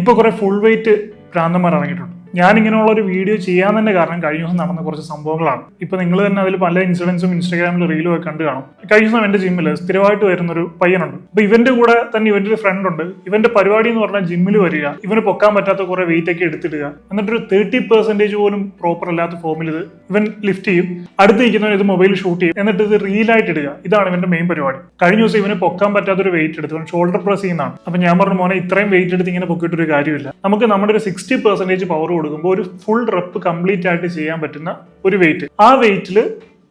ഇപ്പൊ കുറേ full wait ഭ്രാന്തന്മാർ ഇറങ്ങിയിട്ടുണ്ട്. ഞാൻ ഇങ്ങനെയുള്ള ഒരു വീഡിയോ ചെയ്യാൻ തന്നെ കാരണം കഴിഞ്ഞ ദിവസം നടന്ന കുറച്ച് സംഭവങ്ങളാണ്. ഇപ്പൊ നിങ്ങൾ തന്നെ അതിൽ പല ഇൻസിഡൻസും ഇൻസ്റ്റാഗ്രാമിൽ റീലും ഒക്കെ കണ്ടു കാണും. കഴിഞ്ഞ ദിവസം എന്റെ ജിമ്മിൽ സ്ഥിരമായിട്ട് വരുന്ന ഒരു പയ്യനുണ്ട്. അപ്പൊ ഇവന്റെ കൂടെ തന്നെ ഇവന്റെ ഒരു ഫ്രണ്ട് ഉണ്ട്. ഇവന്റെ പരിപാടി എന്ന് പറഞ്ഞാൽ ജിമ്മിൽ വരിക ഇവന് പൊക്കാൻ പറ്റാത്ത കുറെ വെയിറ്റ് ഒക്കെ എടുത്തിടുക എന്നിട്ട് ഒരു തേർട്ടി പെർസെന്റേജ് പോലും പ്രോപ്പർ അല്ലാത്ത ഫോമിൽ ഇത് ഇവൻ ലിഫ്റ്റ് ചെയ്യും. അടുത്ത് നിൽക്കുന്നവൻ ഇത് മൊബൈൽ ഷൂട്ട് ചെയ്യും. എന്നിട്ട് ഇത് റീലായിട്ട് ഇടുക. ഇതാണ് ഇവന്റെ മെയിൻ പരിപാടി. കഴിഞ്ഞ ദിവസം ഇവന് പൊക്കാൻ പറ്റാത്ത ഒരു വെയിറ്റ് എടുത്തു ഷോൾഡർ പ്രസ് ചെയ്യുന്നതാണ്. അപ്പൊ ഞാൻ പറഞ്ഞു മോനെ ഇത്രയും വെയിറ്റ് എടുത്ത് ഇങ്ങനെ പൊക്കിയിട്ടൊരു കാര്യമില്ല. നമുക്ക് നമ്മുടെ ഒരു സിക്സ്റ്റി പെർസെന്റേജ് പവർ കൊടുക്കുമ്പോൾ ഒരു ഫുൾ റെപ്പ് കംപ്ലീറ്റ് ആയിട്ട് ചെയ്യാൻ പറ്റുന്ന ഒരു വെയിറ്റ് ആ വെയിറ്റിൽ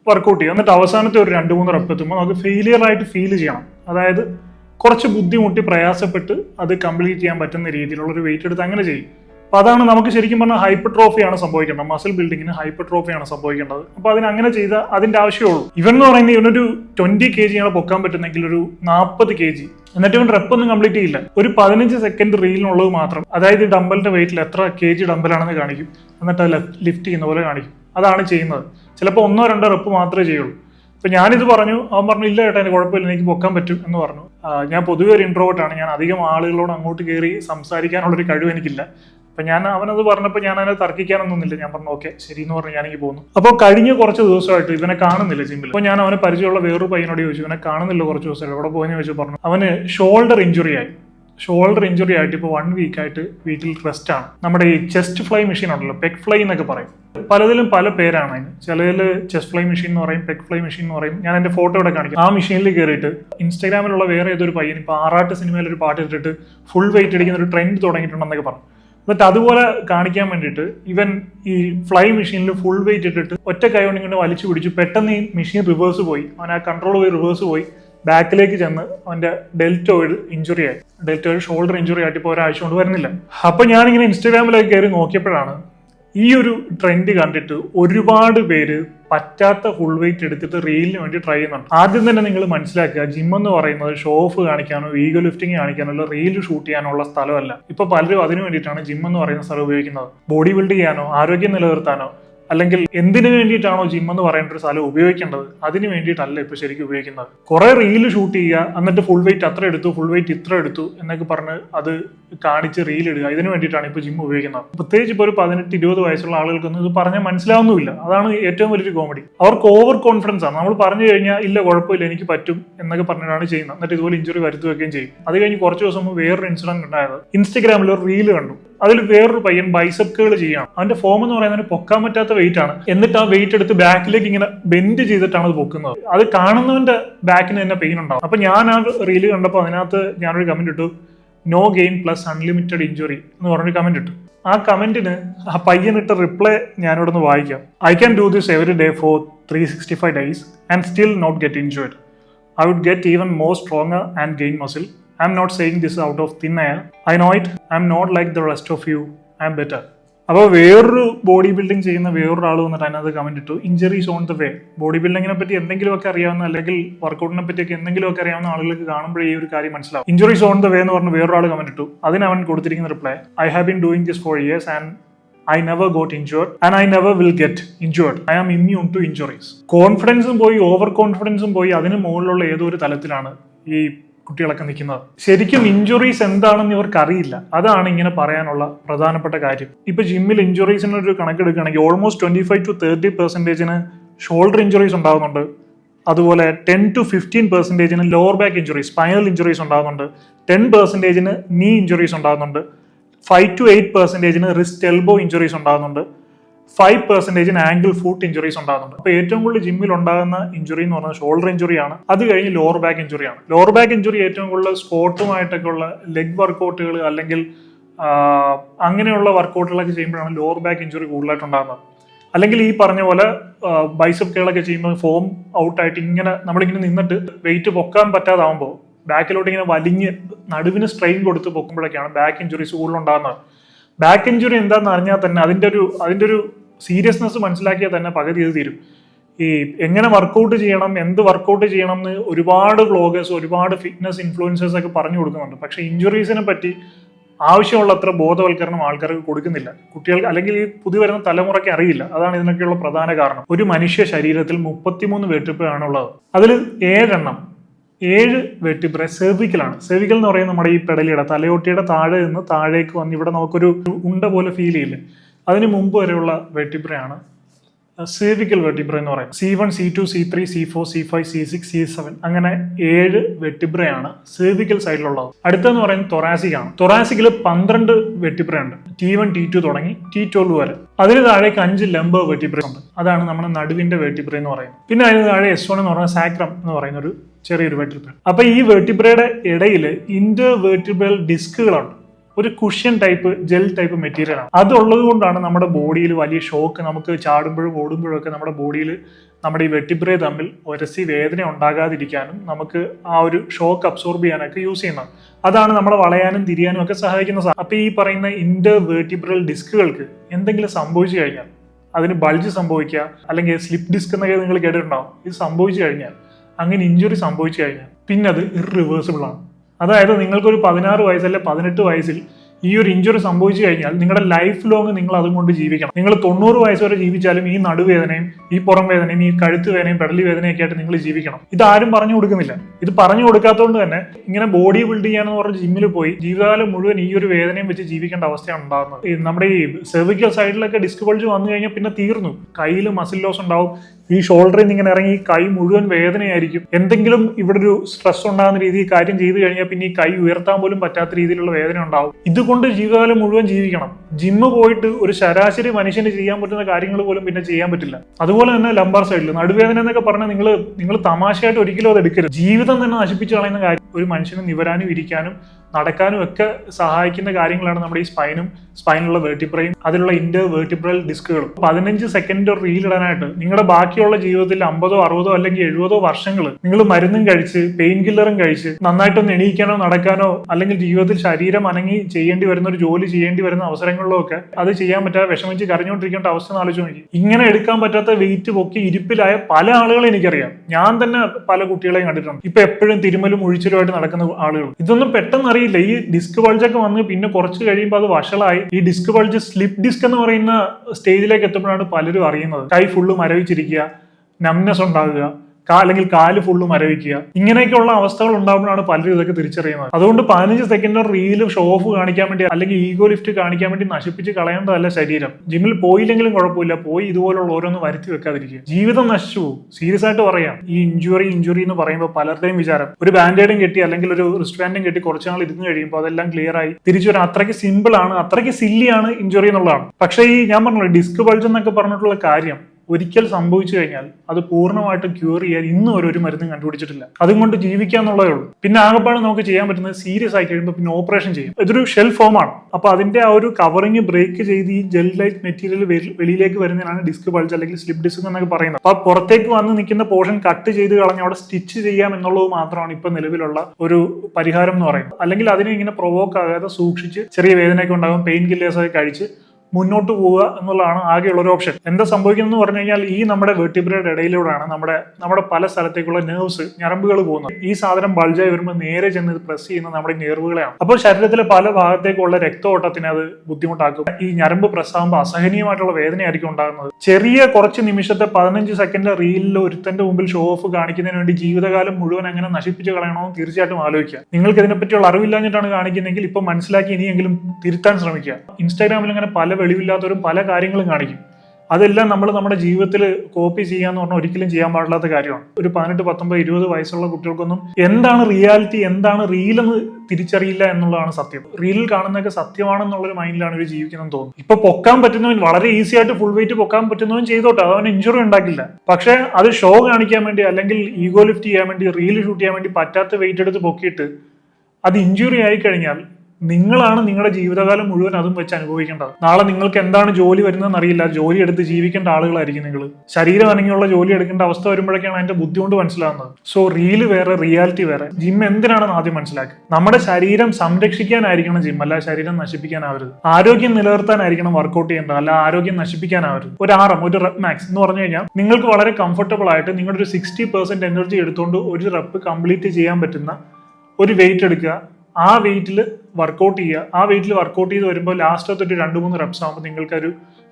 വർക്കൗട്ട് ചെയ്യുക. എന്നിട്ട് അവസാനത്തെ ഒരു രണ്ട് മൂന്ന് റെപ്പ് എത്തുമ്പോൾ നമുക്ക് ഫെയിലിയർ ആയിട്ട് ഫീൽ ചെയ്യണം. അതായത് കുറച്ച് ബുദ്ധിമുട്ടി പ്രയാസപ്പെട്ട് അത് കംപ്ലീറ്റ് ചെയ്യാൻ പറ്റുന്ന രീതിയിലുള്ള ഒരു വെയിറ്റ് എടുത്ത് അങ്ങനെ ചെയ്യും. അപ്പോൾ അതാണ് നമുക്ക് ശരിക്കും പറഞ്ഞാൽ ഹൈപ്പർ ട്രോഫിയാണ് സംഭവിക്കേണ്ടത്. മസിൽ ബിൽഡിങ്ങിന് ഹൈപ്പർ ട്രോഫിയാണ് സംഭവിക്കേണ്ടത്. അപ്പോൾ അതിന് അങ്ങനെ ചെയ്ത അതിന്റെ ആവശ്യമുള്ളൂ ഇവൻ എന്ന് പറയുന്നത് ഇവനൊരു ട്വന്റി കെ ആണ് പൊക്കാൻ പറ്റുന്നെങ്കിൽ ഒരു നാൽപ്പത് കെ ജി എന്നിട്ട് ഇവൻ റെപ്പ് ഒന്നും കംപ്ലീറ്റ് ചെയ്യില്ല. ഒരു പതിനഞ്ച് സെക്കൻഡ് റീലിനുള്ളത് മാത്രം. അതായത് ഡമ്പലിന്റെ വെയിറ്റിൽ എത്ര കെ ജി ഡമ്പലാണെന്ന് കാണിക്കും. എന്നിട്ട് അത് ലിഫ്റ്റ് ചെയ്യുന്ന പോലെ കാണിക്കും. അതാണ് ചെയ്യുന്നത്. ചിലപ്പോൾ ഒന്നോ രണ്ടോ റെപ്പ് മാത്രമേ ചെയ്യുള്ളൂ. അപ്പൊ ഞാനിത് പറഞ്ഞു. അവൻ പറഞ്ഞു ഇല്ല ചേട്ടാ എനിക്ക് കുഴപ്പമില്ല. എനിക്ക് പൊക്കാൻ പറ്റും എന്ന് പറഞ്ഞു. ഞാൻ പൊതുവെ ഒരു ഇൻട്രോവേർട്ട് ആണ്. ഞാൻ അധികം ആളുകളോട് അങ്ങോട്ട് കയറി സംസാരിക്കാനുള്ളൊരു കഴിവ് എനിക്കില്ല. അപ്പൊ ഞാൻ അവനത് പറഞ്ഞപ്പോൾ ഞാൻ അതിനെ തർക്കിക്കാനൊന്നുമില്ല ഞാൻ പറഞ്ഞു ഓക്കെ ശരി എന്ന് പറഞ്ഞു ഞാനെങ്കിൽ പോകുന്നു അപ്പോൾ കഴിഞ്ഞ കുറച്ച് ദിവസമായിട്ട് ഇവനെ കാണുന്നില്ല ജിമ്മിൽ അപ്പോൾ ഞാൻ അവനെ പരിചയമുള്ള വേറൊരു പയ്യനോട് ചോദിച്ചു ഇവനെ കാണുന്നില്ല കുറച്ച് ദിവസമായിട്ട്. അവിടെ പോയെന്ന് ചോദിച്ചു? പറഞ്ഞു അവന് ഷോൾഡർ ഇഞ്ചുറി ആയി. ഷോൾഡർ ഇഞ്ചുറി ആയിട്ട് ഇപ്പോൾ വൺ വീക്ക് ആയിട്ട് വീട്ടിൽ റെസ്റ്റ് ആണ്. നമ്മുടെ ഈ ചെസ്റ്റ് ഫ്ലൈ മെഷീൻ ഉണ്ടല്ലോ പെക് ഫ്ലൈ എന്നൊക്കെ പറയും. പലതിലും പല പേരാണ് അതിന്. ചിലതിൽ ചെസ്റ്റ് ഫ്ലൈ മെഷീൻ എന്ന് പറയും പെക് ഫ്ലൈ മെഷീൻ എന്ന് പറയും. ഞാൻ എന്റെ ഫോട്ടോ ഇവിടെ കാണിക്കും. ആ മെഷീനിൽ കയറിയിട്ട് ഇൻസ്റ്റാഗ്രാമിലുള്ള വേറെ ഏതൊരു പയ്യൻ ഇപ്പോൾ ആറാട്ട് സിനിമയിൽ ഒരു പാട്ട് ഇട്ടിട്ട് ഫുൾ വെയിറ്റ് അടിക്കുന്ന ഒരു ട്രെൻഡ് തുടങ്ങിയിട്ടുണ്ടെന്നൊക്കെ പറഞ്ഞു. എന്നിട്ട് അതുപോലെ കാണിക്കാൻ വേണ്ടിയിട്ട് ഇവൻ ഈ ഫ്ലൈ മെഷീനിൽ ഫുൾ വെയിറ്റ് ഇട്ടിട്ട് ഒറ്റ കൈ കൊണ്ട് ഇങ്ങനെ വലിച്ചു പിടിച്ചു. പെട്ടെന്ന് ഈ മെഷീൻ റിവേഴ്സ് പോയി. അവൻ ആ കൺട്രോൾ പോയി റിവേഴ്സ് പോയി. ബാക്കിലേക്ക് ചെന്ന് അവന്റെ ഡെൽറ്റോയിഡ് ഇഞ്ചുറി ആയി. ഡെൽറ്റോയിഡ് ഷോൾഡർ ഇഞ്ചുറി ആയിട്ട് ഇപ്പോൾ ഒരാഴ്ച കൊണ്ട് വരുന്നില്ല. അപ്പോൾ ഞാനിങ്ങനെ ഇൻസ്റ്റാഗ്രാമിലേക്ക് കയറി നോക്കിയപ്പോഴാണ് ഈ ഒരു ട്രെൻഡ് കണ്ടിട്ട് ഒരുപാട് പേര് പറ്റാത്ത ഫുൾ വെയിറ്റ് എടുത്തിട്ട് റീലിന് വേണ്ടി ട്രൈ ചെയ്യുന്നുണ്ട്. ആദ്യം തന്നെ നിങ്ങൾ മനസ്സിലാക്കുക ജിം എന്ന് പറയുന്നത് ഷോ ഓഫ് കാണിക്കാനോ വീഗോ ലിഫ്റ്റിംഗ് കാണിക്കാനോ അല്ല റീൽ ഷൂട്ട് ചെയ്യാനുള്ള സ്ഥലമല്ല. ഇപ്പൊ പലരും അതിനു വേണ്ടിയിട്ടാണ് ജിം എന്ന് പറയുന്ന സ്ഥലം ഉപയോഗിക്കുന്നത്. ബോഡി ബിൽഡ് ചെയ്യാനോ ആരോഗ്യം നിലനിർത്താനോ അല്ലെങ്കിൽ എന്തിനു വേണ്ടിയിട്ടാണോ ജിം എന്ന് പറയേണ്ട ഒരു സ്ഥലം ഉപയോഗിക്കേണ്ടത് അതിന് വേണ്ടിയിട്ടല്ല ഇപ്പൊ ശരിക്കും ഉപയോഗിക്കുന്നത്. കുറെ റീൽ ഷൂട്ട് ചെയ്യുക എന്നിട്ട് ഫുൾ വെയിറ്റ് അത്ര എടുത്തു ഫുൾ വെയിറ്റ് ഇത്ര എടുത്തു എന്നൊക്കെ പറഞ്ഞ് അത് കാണിച്ച് റീൽ ഇടുക. ഇതിന് വേണ്ടിയിട്ടാണ് ഇപ്പൊ ജിം ഉപയോഗിക്കുന്നത്. പ്രത്യേകിച്ച് ഇപ്പോൾ ഒരു പതിനെട്ട് ഇരുപത് വയസ്സുള്ള ആളുകൾക്കൊന്നും ഇത് പറഞ്ഞാൽ മനസ്സിലാവുന്നുമില്ല. അതാണ് ഏറ്റവും വലിയൊരു കോമഡി അവർക്ക് ഓവർ കോൺഫിഡൻസ് ആണ്. നമ്മൾ പറഞ്ഞു കഴിഞ്ഞാൽ ഇല്ല കുഴപ്പമില്ല എനിക്ക് പറ്റും എന്നൊക്കെ പറഞ്ഞിട്ടാണ് ചെയ്യുന്നത്. എന്നിട്ട് ഇതുപോലെ ഇഞ്ചുറി വരുത്തി വെക്കുകയും ചെയ്യും. അത് കഴിഞ്ഞ് കുറച്ച് ദിവസം മുമ്പ് വേറൊരു ഇൻസിഡന്റ് ഉണ്ടായത്. ഇൻസ്റ്റഗ്രാമിൽ ഒരു റീൽ കണ്ടു. അതിൽ വേറൊരു പയ്യൻ ബൈസപ്പുകൾ ചെയ്യാണ് അവന്റെ ഫോം എന്ന് പറയുന്നത് പൊക്കാൻ പറ്റാത്ത വെയിറ്റ് ആണ്. എന്നിട്ട് ആ വെയിറ്റ് എടുത്ത് ബാക്കിലേക്ക് ഇങ്ങനെ ബെൻഡ് ചെയ്തിട്ടാണ് അത് പൊക്കുന്നത്. അത് കാണുന്നവന്റെ ബാക്കിന് തന്നെ പെയിൻ ഉണ്ടാവും. അപ്പൊ ഞാൻ ആ റീൽ കണ്ടപ്പോൾ അതിനകത്ത് ഞാനൊരു കമന്റ് ഇട്ടു. No gain plus unlimited injury എന്ന് പറഞ്ഞൊരു കമന്റ് ഇട്ടു. ആ കമന്റിന് ആ പയ്യനിട്ട റിപ്ലൈ ഞാനിവിടെ നിന്ന് വായിക്കാം. I can do this every day for three sixty five days and still not get injured I would get even more stronger and gain muscle. Saying not saying this out of I know it I am not like the rest of you I am better. അപ്പോൾ വേറൊരു body building ചെയ്യുന്ന വേറൊരാൾ വന്നിട്ട് അതിനകത്ത് comment ഇട്ടു. Injuries on the way body ബിൽഡിങ്ങിനെ പറ്റി എന്തെങ്കിലുമൊക്കെ അറിയാവുന്ന അല്ലെങ്കിൽ വർക്കൗട്ടിനെ പറ്റിയൊക്കെ എന്തെങ്കിലുമൊക്കെ അറിയാവുന്ന ആളുകൾക്ക് കാണുമ്പോഴേ ഈ ഒരു കാര്യം മനസ്സിലാവും. ഇഞ്ചറീസ് ഓൺ ദ വേ എന്ന് പറഞ്ഞ് വേറൊരാൾ കമന്റ് ഇട്ടു. അതിന് അവൻ കൊടുത്തിരിക്കുന്ന reply I have been doing this for years and I never got injured and I never will get injured I am immune to injuries കോൺഫിഡൻസും പോയി ഓവർ കോൺഫിഡൻസും പോയി അതിന് മുകളിലുള്ള ഏതോ ഒരു തലത്തിലാണ് ഈ കുട്ടികളൊക്കെ നിൽക്കുന്നത്. ശരിക്കും ഇഞ്ചുറീസ് എന്താണെന്ന് ഇവർക്ക് അറിയില്ല അതാണ് ഇങ്ങനെ പറയാനുള്ള പ്രധാനപ്പെട്ട കാര്യം. ഇപ്പൊ ജിമ്മിൽ ഇഞ്ചുറീസിന് ഒരു കണക്കെടുക്കുകയാണെങ്കിൽ almost twenty five to thirty പെർസെന്റേജിന് shoulder injuries ഉണ്ടാകുന്നുണ്ട്. അതുപോലെ ten to fifteen പെർസെന്റേജിന് lower back injuries spinal injuries ഉണ്ടാകുന്നുണ്ട്. ടെൻ പെർസെന്റേജിന് നീ ഇഞ്ചുറീസ് ഉണ്ടാകുന്നുണ്ട്. ഫൈവ് ടു എയ്റ്റ് പെർസെന്റേജിന് റിസ്റ്റ് എൽബോ ഇഞ്ചുറീസ് ഉണ്ടാകുന്നുണ്ട്. ഫൈവ് പെർസെന്റേജിന് ആംഗിൾ ഫുട്ട് ഇഞ്ചുറീസ് ഉണ്ടാകുന്നുണ്ട്. അപ്പോൾ ഏറ്റവും കൂടുതൽ ജിമ്മിൽ ഉണ്ടാകുന്ന ഇഞ്ചുറി എന്ന് പറഞ്ഞാൽ ഷോൾഡർ ഇഞ്ചുറിയാണ് അത് കഴിഞ്ഞ് ലോവർ ബാക്ക് ഇഞ്ചുറിയാണ് ലോവർ ബാക്ക് ഇഞ്ചുറി ഏറ്റവും കൂടുതൽ സ്പോർട്ടുമായിട്ടൊക്കെ ഉള്ള ലെഗ് വർക്കൗട്ടുകൾ അല്ലെങ്കിൽ അങ്ങനെയുള്ള വർക്കൗട്ടുകളൊക്കെ ചെയ്യുമ്പോഴാണ് ലോവർ ബാക്ക് ഇഞ്ചുറി കൂടുതലായിട്ട് ഉണ്ടാകുന്നത്. അല്ലെങ്കിൽ ഈ പറഞ്ഞ പോലെ ബൈസപ്പ് കേളൊക്കെ ചെയ്യുമ്പോൾ ഫോം ഔട്ടായിട്ട് ഇങ്ങനെ നമ്മളിങ്ങനെ നിന്നിട്ട് വെയിറ്റ് പൊക്കാൻ പറ്റാതാവുമ്പോൾ ബാക്കിലോട്ട് ഇങ്ങനെ വലിഞ്ഞ് നടുവിന് സ്ട്രെയിൻ കൊടുത്ത് പൊക്കുമ്പോഴൊക്കെയാണ് ബാക്ക് ഇഞ്ചുറീസ് കൂടുതലുണ്ടാകുന്നത് ബാക്ക് ഇഞ്ചുറി എന്താണെന്ന് അറിഞ്ഞാൽ തന്നെ അതിന്റെ ഒരു അതിന്റെ ഒരു സീരിയസ്നെസ് മനസ്സിലാക്കിയാൽ തന്നെ പകുതി ഇത് തീരും. ഈ എങ്ങനെ വർക്കൗട്ട് ചെയ്യണം എന്ത് വർക്കൗട്ട് ചെയ്യണം എന്ന് ഒരുപാട് വ്ളോഗേഴ്സ് ഒരുപാട് ഫിറ്റ്നസ് ഇൻഫ്ലുവൻസേഴ്സ് ഒക്കെ പറഞ്ഞു കൊടുക്കുന്നുണ്ട്. പക്ഷേ ഇഞ്ചുറീസിനെ പറ്റി ആവശ്യമുള്ള അത്ര ബോധവൽക്കരണം ആൾക്കാർക്ക് കൊടുക്കുന്നില്ല. കുട്ടികൾക്ക് അല്ലെങ്കിൽ ഈ പുതിയ വരുന്ന തലമുറയ്ക്ക് അറിയില്ല. അതാണ് ഇതിനൊക്കെയുള്ള പ്രധാന കാരണം. ഒരു മനുഷ്യ ശരീരത്തിൽ മുപ്പത്തിമൂന്ന് വെട്ടിപ്പാണുള്ളത് അതിൽ ഏഴെണ്ണം ഏഴ് വെട്ടിപ്പുറ സെർവിക്കലാണ് സെർവിക്കൽ എന്ന് പറയുന്നത് നമ്മുടെ ഈ പെടലിയുടെ തലയോട്ടിയുടെ താഴെ നിന്ന് താഴേക്ക് വന്ന് ഇവിടെ നമുക്കൊരു ഉണ്ട പോലെ ഫീൽ ചെയ്യില്ലേ? അതിന് മുമ്പ് വരെയുള്ള വെട്ടിബ്രയാണ് സേവിക്കൽ വെട്ടിബ്ര എന്ന് പറയും C one C two C three C four C five C six C seven അങ്ങനെ ഏഴ് വെട്ടിബ്രയാണ് സേവിക്കൽ സൈഡിലുള്ളത് അടുത്തെന്ന് പറയുന്നത് തൊറാസിക് ആണ്. തൊറാസിക്കിൽ പന്ത്രണ്ട് വെട്ടിബ്ര ഉണ്ട് ടി വൺ ടി ടു തുടങ്ങി ടി ട്വൽവ് വരെ. അതിന് താഴേക്ക് അഞ്ച് ലംബ വെട്ടിബ്ര ഉണ്ട്. അതാണ് നമ്മുടെ നടുവിന്റെ വെട്ടിബ്ര എന്ന് പറയുന്നത്. പിന്നെ അതിന് താഴെ എസ് വൺ എന്ന് പറയുന്ന സാക്രം എന്ന് പറയുന്ന ഒരു ചെറിയൊരു വെട്ടിബ്ര അപ്പൊ ഈ വെട്ടിബ്രയുടെ ഇടയിൽ ഇന്റർ വെർട്ടിബ്രൽ ഡിസ്കുകളുണ്ട് ഒരു cushion type gel type material ആണ്. അതുള്ളത് കൊണ്ടാണ് നമ്മുടെ ബോഡിയിൽ വലിയ ഷോക്ക് നമുക്ക് ചാടുമ്പോഴും ഓടുമ്പോഴും ഒക്കെ നമ്മുടെ ബോഡിയിൽ നമ്മുടെ ഈ വെട്ടിബ്രേ തമ്മിൽ ഒരസി വേദന ഉണ്ടാകാതിരിക്കാനും നമുക്ക് ആ ഒരു ഷോക്ക് അബ്സോർബ് ചെയ്യാനൊക്കെ യൂസ് ചെയ്യുന്നത് അതാണ് നമ്മളെ വളയാനും തിരിയാനും ഒക്കെ സഹായിക്കുന്ന സാധനം അപ്പോൾ ഈ പറയുന്ന ഇന്റർ വേർട്ടിബ്രൽ ഡിസ്കുകൾക്ക് എന്തെങ്കിലും സംഭവിച്ചു കഴിഞ്ഞാൽ അതിന് ബൾജ് സംഭവിക്കുക അല്ലെങ്കിൽ സ്ലിപ്പ് ഡിസ്ക് എന്നൊക്കെ നിങ്ങൾ കേട്ടിട്ടുണ്ടാവും. ഇത് സംഭവിച്ചു കഴിഞ്ഞാൽ അങ്ങനെ ഇഞ്ചുറി സംഭവിച്ചു കഴിഞ്ഞാൽ പിന്നെ അത് ഇറിവേഴ്സിബിൾ ആണ്. അതായത് നിങ്ങൾക്കൊരു പതിനാറ് വയസ്സ് അല്ലെ പതിനെട്ട് വയസ്സിൽ ഈ ഒരു ഇഞ്ചുറി സംഭവിച്ചു കഴിഞ്ഞാൽ നിങ്ങളുടെ ലൈഫ് ലോങ് നിങ്ങൾ അതും കൊണ്ട് ജീവിക്കണം. നിങ്ങൾ തൊണ്ണൂറ് വയസ്സ് വരെ ജീവിച്ചാലും ഈ നടുവേദനയും ഈ പുറം വേദനയും ഈ കഴുത്ത് വേദനയും പെടലി വേദനയൊക്കെ ആയിട്ട് നിങ്ങൾ ജീവിക്കണം. ഇത് ആരും പറഞ്ഞു കൊടുക്കുന്നില്ല. ഇത് പറഞ്ഞു കൊടുക്കാത്തതുകൊണ്ട് തന്നെ ഇങ്ങനെ ബോഡി ബിൽഡ് ചെയ്യാന്ന് പറഞ്ഞ് ജിമ്മിൽ പോയി ജീവിതകാലം മുഴുവൻ ഈ ഒരു വേദനയും വെച്ച് ജീവിക്കേണ്ട അവസ്ഥയാണ് ഉണ്ടാകുന്നത്. നമ്മുടെ ഈ സെർവിക്കൽ സൈഡിലൊക്കെ ഡിസ്ക് ബൾജ് വന്നു കഴിഞ്ഞാൽ പിന്നെ തീർന്നു. കയ്യിൽ മസിൽ ലോസ് ഉണ്ടാവും ഈ ഷോൾഡറിൽ നിന്ന് ഇങ്ങനെ ഇറങ്ങി കൈ മുഴുവൻ വേദനയായിരിക്കും. എന്തെങ്കിലും ഇവിടെ ഒരു സ്ട്രെസ് ഉണ്ടാകുന്ന രീതിയിൽ കാര്യം ചെയ്തു കഴിഞ്ഞാൽ പിന്നെ ഈ കൈ ഉയർത്താൻ പോലും പറ്റാത്ത രീതിയിലുള്ള വേദന ഉണ്ടാവും. ഇതുകൊണ്ട് ജീവിതകാലം മുഴുവൻ ജീവിക്കണം. ജിമ്മ് പോയിട്ട് ഒരു ശരാശരി മനുഷ്യന് ചെയ്യാൻ പറ്റുന്ന കാര്യങ്ങൾ പോലും പിന്നെ ചെയ്യാൻ പറ്റില്ല. അതുപോലെ തന്നെ ലംബാർ സൈഡിൽ നടുവേദന എന്നൊക്കെ പറഞ്ഞാൽ നിങ്ങൾ നിങ്ങൾ തമാശയായിട്ട് ഒരിക്കലും അത് എടുക്കരുത്. ജീവിതം തന്നെ നശിപ്പിച്ചു കളയുന്ന കാര്യം. ഒരു മനുഷ്യന് നിവരാനും ഇരിക്കാനും നടക്കാനും ഒക്കെ സഹായിക്കുന്ന കാര്യങ്ങളാണ് നമ്മുടെ ഈ സ്പൈനും സ്പൈനുള്ള വേർട്ടിബ്രയും അതിലുള്ള ഇന്റർ വേർട്ടിബ്രൽ ഡിസ്കുകളും പതിനഞ്ച് സെക്കൻഡ് റീൽ ഇടാനായിട്ട് നിങ്ങളുടെ ബാക്കിയുള്ള ജീവിതത്തിൽ അമ്പതോ അറുപതോ അല്ലെങ്കിൽ എഴുപതോ വർഷങ്ങൾ നിങ്ങൾ മരുന്നും കഴിച്ച് പെയിൻ കില്ലറും കഴിച്ച് നന്നായിട്ടൊന്ന് എണീക്കാനോ നടക്കാനോ അല്ലെങ്കിൽ ജീവിതത്തിൽ ശരീരം അനങ്ങി ചെയ്യേണ്ടി വരുന്ന ഒരു ജോലി ചെയ്യേണ്ടി വരുന്ന അവസരങ്ങളിലോ ഒക്കെ അത് ചെയ്യാൻ പറ്റാതെ വിഷമിച്ച് കരഞ്ഞുകൊണ്ടിരിക്കേണ്ട അവസ്ഥ ആലോചിച്ച് നോക്കി. ഇങ്ങനെ എടുക്കാൻ പറ്റാത്ത വെയിറ്റ് പൊക്കി ഇരിപ്പിലായ പല ആളുകളെ എനിക്കറിയാം. ഞാൻ തന്നെ പല കുട്ടികളെയും കണ്ടിട്ടുണ്ട്. ഇപ്പൊ എപ്പോഴും തിരുമലും ഒഴിച്ചിലുമായിട്ട് നടക്കുന്ന ആളുകൾ. ഇതൊന്നും പെട്ടെന്ന് അറിയില്ല ഈ ഡിസ്ക് ബൾജൊക്കെ വന്ന് പിന്നെ കുറച്ച് കഴിയുമ്പോൾ അത് വഷളായി. ഈ ഡിസ്ക് ബൾജ് സ്ലിപ്പ് ഡിസ്ക് എന്ന് പറയുന്ന സ്റ്റേജിലേക്ക് എത്തുമ്പോഴാണ് പലരും അറിയുന്നത്. കൈ ഫുള്ള് മരവിച്ചിരിക്കുക. നംനെസ് ഉണ്ടാകുക. അല്ലെങ്കിൽ കാൽ ഫുള്ള് മരവിക്കുക. ഇങ്ങനെയൊക്കെയുള്ള അവസ്ഥകൾ ഉണ്ടാകുമ്പോഴാണ് പലരും ഇതൊക്കെ തിരിച്ചറിയുന്നത്. അതുകൊണ്ട് പതിനഞ്ച് സെക്കൻഡ് റീൽ ഷോ ഓഫ് കാണിക്കാൻ വേണ്ടി അല്ലെങ്കിൽ ഈഗോ ലിഫ്റ്റ് കാണിക്കാൻ വേണ്ടി നശിപ്പിച്ച് കളയേണ്ടതല്ല ശരീരം. ജിമ്മിൽ പോയില്ലെങ്കിലും കുഴപ്പമില്ല. പോയി ഇതുപോലുള്ള ഓരോന്ന് വരുത്തി വെക്കാതിരിക്കുക. ജീവിതം നശിച്ചു സീരിയസ് ആയിട്ട് പറയാം. ഈ ഇഞ്ചുറി ഇഞ്ചുറി എന്ന് പറയുമ്പോൾ പലരുടെയും വിചാരം. ഒരു ബാൻഡേഡും കെട്ടി അല്ലെങ്കിൽ ഒരു റിസ്റ്റ് ബാൻഡും കെട്ടി കുറച്ച് നാൾ ഇരുന്ന് കഴിയുമ്പോൾ അതെല്ലാം ക്ലിയർ ആയി തിരിച്ചു വരാൻ അത്രയ്ക്ക് സിമ്പിൾ ആണ് അത്രയ്ക്ക് സില്ലിയാണ് ഇഞ്ചുറി എന്നുള്ളതാണ്. പക്ഷേ ഈ ഞാൻ പറഞ്ഞു ഡിസ്ക് ബൾജ് എന്നൊക്കെ പറഞ്ഞിട്ടുള്ള കാര്യം ഒരിക്കൽ സംഭവിച്ചു കഴിഞ്ഞാൽ അത് പൂർണമായിട്ടും ക്യൂർ ചെയ്യാൻ ഇന്നും ഒരു ഒരു മരുന്നും കണ്ടുപിടിച്ചിട്ടില്ല. അതുകൊണ്ട് ജീവിക്കുക എന്നുള്ളതേ ഉള്ളൂ. പിന്നെ ആകെപ്പാട് നമുക്ക് ചെയ്യാൻ പറ്റുന്നത് സീരിയസ് ആയി കഴിയുമ്പോൾ പിന്നെ ഓപ്പറേഷൻ ചെയ്യും. ഇതൊരു ഷെൽ ഫോം ആണ്. അപ്പൊ അതിന്റെ ആ ഒരു കവറിങ് ബ്രേക്ക് ചെയ്ത് ഈ ജെൽ ലൈറ്റ് മെറ്റീരിയൽ വെളിയിലേക്ക് വരുന്നതിനാണ് ഡിസ്ക് പൾച്ച് അല്ലെങ്കിൽ സ്ലിപ്പ് ഡിസ്ക് എന്നൊക്കെ പറയുന്നത്. അപ്പൊ പുറത്തേക്ക് വന്ന് നിൽക്കുന്ന പോർഷൻ കട്ട് ചെയ്ത് കളഞ്ഞ് അവിടെ സ്റ്റിച്ച് ചെയ്യാം എന്നുള്ളത് മാത്രമാണ് ഇപ്പൊ നിലവിലുള്ള ഒരു പരിഹാരം എന്ന് പറയുന്നത്. അല്ലെങ്കിൽ അതിനെ ഇങ്ങനെ പ്രൊവോക്ക് ആകാതെ സൂക്ഷിച്ച് ചെറിയ വേദനയൊക്കെ ഉണ്ടാകും പെയിൻ കില്ലേഴ്സ് ഒക്കെ കഴിച്ച് മുന്നോട്ട് പോവുക എന്നുള്ളതാണ് ആകെയുള്ള ഒരു ഓപ്ഷൻ എന്താ സംഭവിക്കുന്നത് എന്ന് പറഞ്ഞു കഴിഞ്ഞാൽ ഈ നമ്മുടെ വെട്ടിബ്രയുടെ ഇടയിലൂടെയാണ് നമ്മുടെ നമ്മുടെ പല സ്ഥലത്തേക്കുള്ള നെർവ്സ് ഞരമ്പുകൾ പോകുന്നത്. ഈ സാധനം ബൾജായി വരുമ്പോൾ നേരെ ചെന്ന് പ്രസ് ചെയ്യുന്ന നമ്മുടെ നെർവുകളെയാണ് അപ്പോൾ ശരീരത്തിലെ പല ഭാഗത്തേക്കുള്ള രക്തഓട്ടത്തിനെ അത് ബുദ്ധിമുട്ടാക്കും. ഈ ഞരമ്പ് പ്രസ് ആകുമ്പോൾ അസഹനീയമായിട്ടുള്ള വേദനയായിരിക്കും ഉണ്ടാകുന്നത്. ചെറിയ കുറച്ച് നിമിഷത്തെ പതിനഞ്ച് സെക്കൻഡ് റീലിൽ ഒരുത്തന്റെ മുമ്പിൽ ഷോ ഓഫ് കാണിക്കുന്നതിന് വേണ്ടി ജീവിതകാലം മുഴുവൻ അങ്ങനെ നശിപ്പിച്ച് കളയണമെന്ന് തീർച്ചയായിട്ടും ആലോചിക്കുക. നിങ്ങൾക്ക് ഇതിനെപ്പറ്റിയുള്ള അറിവില്ലാഞ്ഞിട്ടാണ് കാണിക്കുന്നതെങ്കിൽ ഇപ്പൊ മനസ്സിലാക്കി ഇനിയെങ്കിലും തിരുത്താൻ ശ്രമിക്കുക. ഇൻസ്റ്റാഗ്രാമിൽ അങ്ങനെ പല വെളിവില്ലാത്തവരും പല കാര്യങ്ങളും കാണിക്കും. അതെല്ലാം നമ്മൾ നമ്മുടെ ജീവിതത്തിൽ കോപ്പി ചെയ്യാന്ന് പറഞ്ഞാൽ ഒരിക്കലും ചെയ്യാൻ പാടില്ലാത്ത കാര്യമാണ്. ഒരു പതിനെട്ട് പത്തൊമ്പത് ഇരുപത് വയസ്സുള്ള കുട്ടികൾക്കൊന്നും എന്താണ് റിയാലിറ്റി എന്താണ് റീൽ എന്ന് തിരിച്ചറിയില്ല എന്നുള്ളതാണ് സത്യം. റീലിൽ കാണുന്നതൊക്കെ സത്യമാണെന്നുള്ളൊരു മൈൻഡിലാണ് ഇവർ ജീവിക്കുന്നതെന്ന് തോന്നുന്നു. ഇപ്പൊ പൊക്കാൻ പറ്റുന്നവൻ വളരെ ഈസി ആയിട്ട് ഫുൾ വെയിറ്റ് പൊക്കാൻ പറ്റുന്നവൻ ചെയ്തോട്ടെ അത് അവന് ഇഞ്ചുറി ഉണ്ടാക്കില്ല. പക്ഷെ അത് ഷോ കാണിക്കാൻ വേണ്ടി അല്ലെങ്കിൽ ഈഗോ ലിഫ്റ്റ് ചെയ്യാൻ വേണ്ടി റീൽ ഷൂട്ട് ചെയ്യാൻ വേണ്ടി പറ്റാത്ത വെയിറ്റ് എടുത്ത് പൊക്കിയിട്ട് അത് ഇഞ്ചുറി ആയി കഴിഞ്ഞാൽ നിങ്ങളാണ് നിങ്ങളുടെ ജീവിതകാലം മുഴുവൻ അതും വെച്ച് അനുഭവിക്കേണ്ടത്. നാളെ നിങ്ങൾക്ക് എന്താണ് ജോലി വരുന്നതെന്ന് അറിയില്ല. ജോലി എടുത്ത് ജീവിക്കേണ്ട ആളുകളായിരിക്കും നിങ്ങൾ. ശരീരം അനങ്ങിയുള്ള ജോലി എടുക്കേണ്ട അവസ്ഥ വരുമ്പോഴേക്കാണ് അതിന്റെ ബുദ്ധിമുട്ട് മനസ്സിലാകുന്നത് സോ റീൽ വേറെ റിയാലിറ്റി വേറെ. ജിം എന്തിനാണെന്ന് ആദ്യം മനസ്സിലാക്കുക നമ്മുടെ ശരീരം സംരക്ഷിക്കാനായിരിക്കണം ജിം അല്ല ശരീരം നശിപ്പിക്കാനാവരുത്. ആരോഗ്യം നിലനിർത്താനായിരിക്കണം വർക്കൗട്ട് ചെയ്യേണ്ടത്. അല്ല ആരോഗ്യം നശിപ്പിക്കാനാവരുത്. ഒരു ആറം ഒരു റെപ്പ് മാക്സ് എന്ന് പറഞ്ഞു കഴിഞ്ഞാൽ നിങ്ങൾക്ക് വളരെ കംഫർട്ടബിൾ ആയിട്ട് നിങ്ങളുടെ ഒരു സിക്സ്റ്റി പെർസെന്റ് എനർജി എടുത്തുകൊണ്ട് ഒരു റെപ്പ് കംപ്ലീറ്റ് ചെയ്യാൻ പറ്റുന്ന ഒരു വെയിറ്റ് എടുക്കുക. ആ വെയിറ്റിൽ വർക്കൗട്ട് ചെയ്യുക. ആ വെയിറ്റിൽ വർക്കൗട്ട് ചെയ്ത് വരുമ്പോൾ ലാസ്റ്റ് ഒരു രണ്ട് മൂന്ന് റെപ്സ് ആകുമ്പോൾ നിങ്ങൾക്കൊരു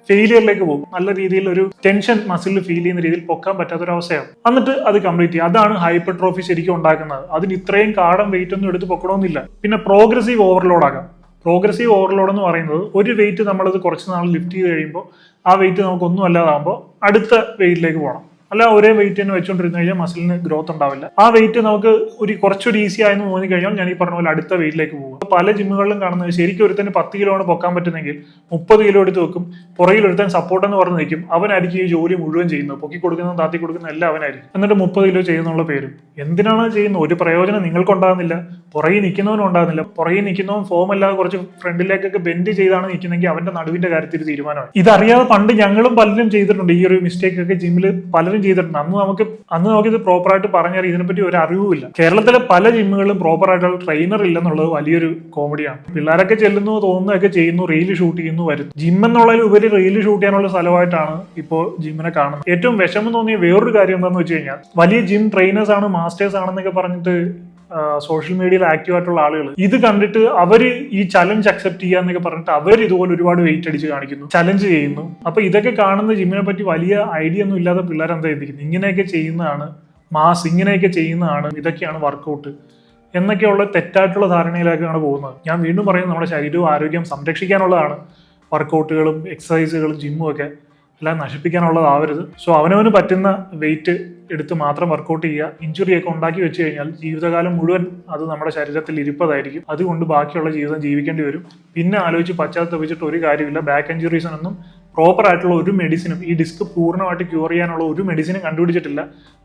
ഫെയിലിയറിലേക്ക് പോകും. നല്ല രീതിയിൽ ഒരു ടെൻഷൻ മസിലിൽ ഫീൽ ചെയ്യുന്ന രീതിയിൽ പൊക്കാൻ പറ്റാത്ത ഒരു അവസ്ഥയാണ് എന്നിട്ട് അത് കംപ്ലീറ്റ് ചെയ്യുക. അതാണ് ഹൈപ്പർട്രോഫി ശരിക്കും ഉണ്ടാക്കുന്നത്. അതിന് ഇത്രയും കാടം വെയിറ്റ് ഒന്നും എടുത്ത് പൊക്കണമെന്നില്ല പിന്നെ പ്രോഗ്രസീവ് ഓവർലോഡ് ആകാം. പ്രോഗ്രസീവ് ഓവർലോഡ് എന്ന് പറയുന്നത് ഒരു വെയിറ്റ് നമ്മളത് കുറച്ച് നാൾ ലിഫ്റ്റ് ചെയ്ത് കഴിയുമ്പോൾ ആ വെയിറ്റ് നമുക്കൊന്നും അല്ലാതാകുമ്പോൾ അടുത്ത വെയിറ്റിലേക്ക് പോകണം. അല്ല ഒരേ വെയിറ്റ് തന്നെ വെച്ചുകൊണ്ടിരുന്നു കഴിഞ്ഞാൽ മസിലിന് ഗ്രോത്ത് ഉണ്ടാവില്ല. ആ വെയിറ്റ് നമുക്ക് ഒരു കുറച്ചൊരു ഈസി ആയെന്ന് തോന്നി കഴിഞ്ഞാൽ ഞാൻ ഈ പറഞ്ഞ പോലെ അടുത്ത വെയിറ്റിലേക്ക് പോകും. പല ജിമ്മുകളിലും കാണുന്നത് ശരിക്കും ഒരുത്തന് പത്ത് കിലോ ആണ് പൊക്കാൻ പറ്റുന്നെങ്കിൽ മുപ്പത് കിലോ എടുത്ത് വെക്കും പുറകിൽ ഒരുത്തൻ സപ്പോർട്ട് എന്ന് പറഞ്ഞ് നിൽക്കും അവനായിരിക്കും ഈ ജോലി മുഴുവൻ ചെയ്യുന്നത്. പൊക്കി കൊടുക്കുന്നതും താത്തി കൊടുക്കുന്ന എല്ലാം അവനായിരിക്കും. എന്നിട്ട് മുപ്പത് കിലോ ചെയ്യുന്നുള്ള പേരും. എന്തിനാണ് ചെയ്യുന്നത്? ഒരു പ്രയോജനം നിങ്ങൾക്ക് ഉണ്ടാകുന്നില്ല. പുറകിൽ നിൽക്കുന്നവനും ഉണ്ടാകുന്നില്ല. പുറകിൽ നിൽക്കുന്നവൻ ഫോം അല്ലാതെ കുറച്ച് ഫ്രണ്ടിലേക്കൊക്കെ ബെൻഡ് ചെയ്താണ് നിൽക്കുന്നെങ്കിൽ അവന്റെ നടുവിന്റെ കാര്യത്തിൽ തീരുമാനമാണ്. ഇതറിയാതെ പണ്ട് ഞങ്ങളും പലരും ചെയ്തിട്ടുണ്ട്. ഈ ഒരു മിസ്റ്റേക്ക് ഒക്കെ ജിമ്മിൽ പലരും ചെയ്തിട്ടുണ്ട്. അന്ന് നമുക്ക് അന്ന് നമുക്കിത് പ്രോപ്പറായിട്ട് പറഞ്ഞാൽ ഇതിനെപ്പറ്റി ഒരു അറിവുമില്ല കേരളത്തിലെ പല ജിമ്മുകളിലും പ്രോപ്പർ ആയിട്ടുള്ള ട്രെയിനർ ഇല്ലെന്നുള്ളത് വലിയൊരു കോമഡിയാണ് പിള്ളേരൊക്കെ ചെല്ലുന്നു തോന്നുന്നതൊക്കെ ചെയ്യുന്നു റീൽ ഷൂട്ട് ചെയ്യുന്നു വരുന്നു ജിം എന്നുള്ളതിൽ ഉപരി റീൽ ഷൂട്ട് ചെയ്യാനുള്ള സ്ഥലമായിട്ടാണ് ഇപ്പോൾ ജിമ്മിനെ കാണുന്നത്. ഏറ്റവും വിഷമം തോന്നിയ വേറൊരു കാര്യം എന്താണെന്ന് വെച്ച് കഴിഞ്ഞാൽ വലിയ ജിം ട്രെയിനേഴ്സ് ആണ് മാസ്റ്റേഴ്സ് ആണെന്നൊക്കെ പറഞ്ഞിട്ട് സോഷ്യൽ മീഡിയയിൽ ആക്റ്റീവ് ആയിട്ടുള്ള ആളുകൾ ഇത് കണ്ടിട്ട് അവർ ഈ ചലഞ്ച് അക്സെപ്റ്റ് ചെയ്യുക എന്നൊക്കെ പറഞ്ഞിട്ട് അവർ ഇതുപോലെ ഒരുപാട് വെയിറ്റ് അടിച്ച് കാണിക്കുന്നു ചലഞ്ച് ചെയ്യുന്നു. അപ്പൊ ഇതൊക്കെ കാണുന്ന ജിമ്മിനെ പറ്റി വലിയ ഐഡിയ ഒന്നും ഇല്ലാത്ത പിള്ളേർ എന്താ ചിന്തിക്കുന്നത്? ഇങ്ങനെയൊക്കെ ചെയ്യുന്നതാണ് മാസ് ഇങ്ങനെയൊക്കെ ചെയ്യുന്നതാണ് ഇതൊക്കെയാണ് വർക്കൗട്ട് എന്നൊക്കെയുള്ള തെറ്റായിട്ടുള്ള ധാരണയിലേക്കാണ് പോകുന്നത്. ഞാൻ വീണ്ടും പറയുന്നത് നമ്മുടെ ശരീരവും ആരോഗ്യം സംരക്ഷിക്കാനുള്ളതാണ് വർക്കൗട്ടുകളും എക്സസൈസുകളും ജിമ്മും ഒക്കെ. എല്ലാം നശിപ്പിക്കാനുള്ളതാവരുത്. സോ അവനവന് പറ്റുന്ന വെയിറ്റ് എടുത്ത് മാത്രം വർക്കൗട്ട് ചെയ്യുക ഇഞ്ചുറിയൊക്കെ ഉണ്ടാക്കി വെച്ച് കഴിഞ്ഞാൽ ജീവിതകാലം മുഴുവൻ അത് നമ്മുടെ ശരീരത്തിൽ ഇരിപ്പതായിരിക്കും. അതുകൊണ്ട് ബാക്കിയുള്ള ജീവിതം ജീവിക്കേണ്ടി വരും. പിന്നെ ആലോചിച്ച് പശ്ചാത്തപിച്ചിട്ട് ഒരു കാര്യമില്ല. ബാക്ക് ഇഞ്ചുറീസിനൊന്നും പ്രോപ്പർ ആയിട്ടുള്ള ഒരു മെഡിസിനും ഈ ഡിസ്ക് പൂർണമായിട്ട് ക്യൂർ ചെയ്യാനുള്ള ഒരു മെഡിസിനും കണ്ടുപിടിച്ചിട്ടില്ല.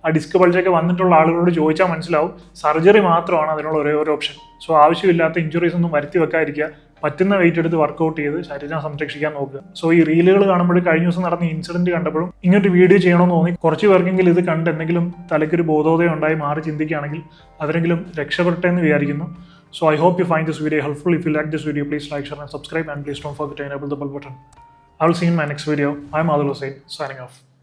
ആ ഡിസ്ക് പൾച്ചൊക്കെ വന്നിട്ടുള്ള ആളുകളോട് ചോദിച്ചാൽ മനസ്സിലാവും. സർജറി മാത്രമാണ് അതിനുള്ള ഒരേ ഒരു ഓപ്ഷൻ സോ ആവശ്യമില്ലാത്ത ഇഞ്ചുറീസ് ഒന്നും വരുത്തി വെക്കാതിരിക്കുക. പറ്റുന്ന വെയിറ്റ് എടുത്ത് വർക്ക്ഔട്ട് ചെയ്ത് ശരീരം സംരക്ഷിക്കാൻ നോക്കുക സോ ഈ റീലുകൾ കാണുമ്പോൾ കഴിഞ്ഞ ദിവസം നടന്ന ഇൻസിഡന്റ് കണ്ടപ്പോഴും ഇങ്ങോട്ട് വീഡിയോ ചെയ്യണമെന്ന് തോന്നി കുറച്ച് പേർക്കെങ്കിലും ഇത് കണ്ട് എന്തെങ്കിലും തലയ്ക്കൊരു ബോധോദയം ഉണ്ടായി മാറി ചിന്തിക്കുകയാണെങ്കിൽ അവരെങ്കിലും രക്ഷപ്പെട്ടെന്ന് വിചാരിക്കുന്നു so I hope you find this video helpful if you like this video please like share and subscribe and please don't for to enable the bell button. My next video I. I'm Adil Hussain, signing off.